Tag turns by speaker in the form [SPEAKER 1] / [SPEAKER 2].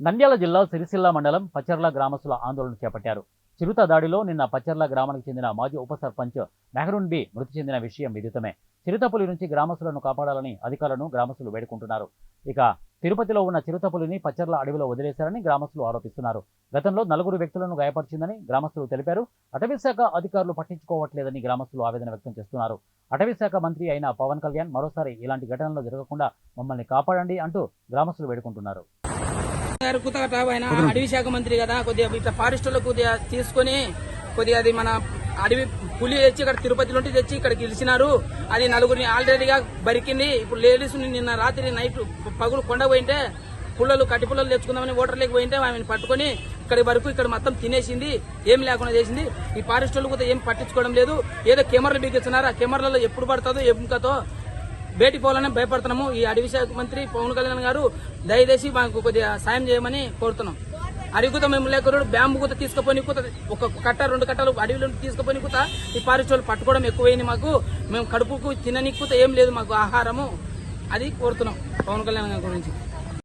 [SPEAKER 1] నంద్యాల జిల్లా సిరిసిల్ల మండలం పచ్చర్ల గ్రామస్తుల ఆందోళన చేపట్టారు. చిరుత దాడిలో నిన్న పచ్చర్ల గ్రామానికి చెందిన మాజీ ఉప సర్పంచ్ మెహరూన్ బి మృతి చెందిన విషయం విదితమే. చిరుతపులి నుంచి గ్రామస్తులను కాపాడాలని అధికారులను గ్రామస్తులు వేడుకుంటున్నారు. ఇక తిరుపతిలో ఉన్న చిరుతపులిని పచ్చర్ల అడవిలో వదిలేశారని గ్రామస్తులు ఆరోపిస్తున్నారు. గతంలో నలుగురు వ్యక్తులను గాయపరిచిందని గ్రామస్తులు తెలిపారు. అటవీశాఖ అధికారులు పట్టించుకోవట్లేదని గ్రామస్తులు ఆవేదన వ్యక్తం చేస్తున్నారు. అటవీశాఖ మంత్రి అయిన పవన్ కళ్యాణ్ మరోసారి ఇలాంటి ఘటనలు జరగకుండా మమ్మల్ని కాపాడండి అంటూ గ్రామస్తులు వేడుకుంటున్నారు.
[SPEAKER 2] గారు కుతగట ఆయన అడవి శాఖ మంత్రి కదా. కొద్దిగా ఇట్లా ఫారెస్టులో కొద్దిగా తీసుకొని కొద్దిగా అది మన అడవి పులి తెచ్చి ఇక్కడ తిరుపతిలో నుండి తెచ్చి ఇక్కడ గెలిచినారు అది నలుగురిని ఆల్రెడీగా బరికింది. ఇప్పుడు లేడీస్ నిన్న రాత్రి నైట్ పగులు కొండ పోయింటే పుల్లలు కట్టి పుల్లలు తెచ్చుకుందామని ఓటర్లకు పోయింటే ఆమెను పట్టుకొని ఇక్కడి వరకు ఇక్కడ మొత్తం తినేసింది. ఏం లేకుండా చేసింది. ఈ ఫారెస్ట్ కూడా ఏం పట్టించుకోవడం లేదు. ఏదో కెమెరాలు బిగిస్తున్నారు ఆ కెమెరాలో ఎప్పుడు పడుతుందో ఎంకతో భేటీ పోవాలని భయపడుతున్నాము. ఈ అడవి శాఖ మంత్రి పవన్ కళ్యాణ్ గారు దయచేసి మాకు కొద్దిగా సాయం చేయమని కోరుతున్నాం. అడిగుత మేము లేకరుడు బ్యాంబు కూత తీసుకుపోయి కూత ఒక కట్ట రెండు కట్టలు అడవిలో తీసుకుపోయి కూత ఈ ఫారెస్ట్ పట్టుకోవడం ఎక్కువైంది మాకు. మేము కడుపుకు తినని కూత ఏం లేదు మాకు ఆహారము. అది కోరుతున్నాం పవన్ కళ్యాణ్ గారి గురించి.